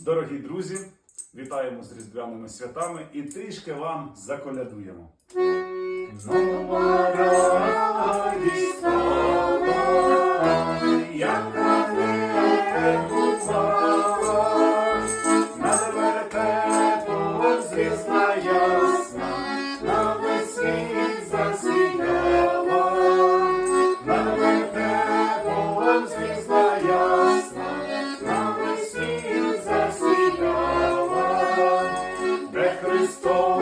Дорогі друзі, вітаємо з різдвяними святами і трішки вам заколядуємо. Ясна, на весні Христос.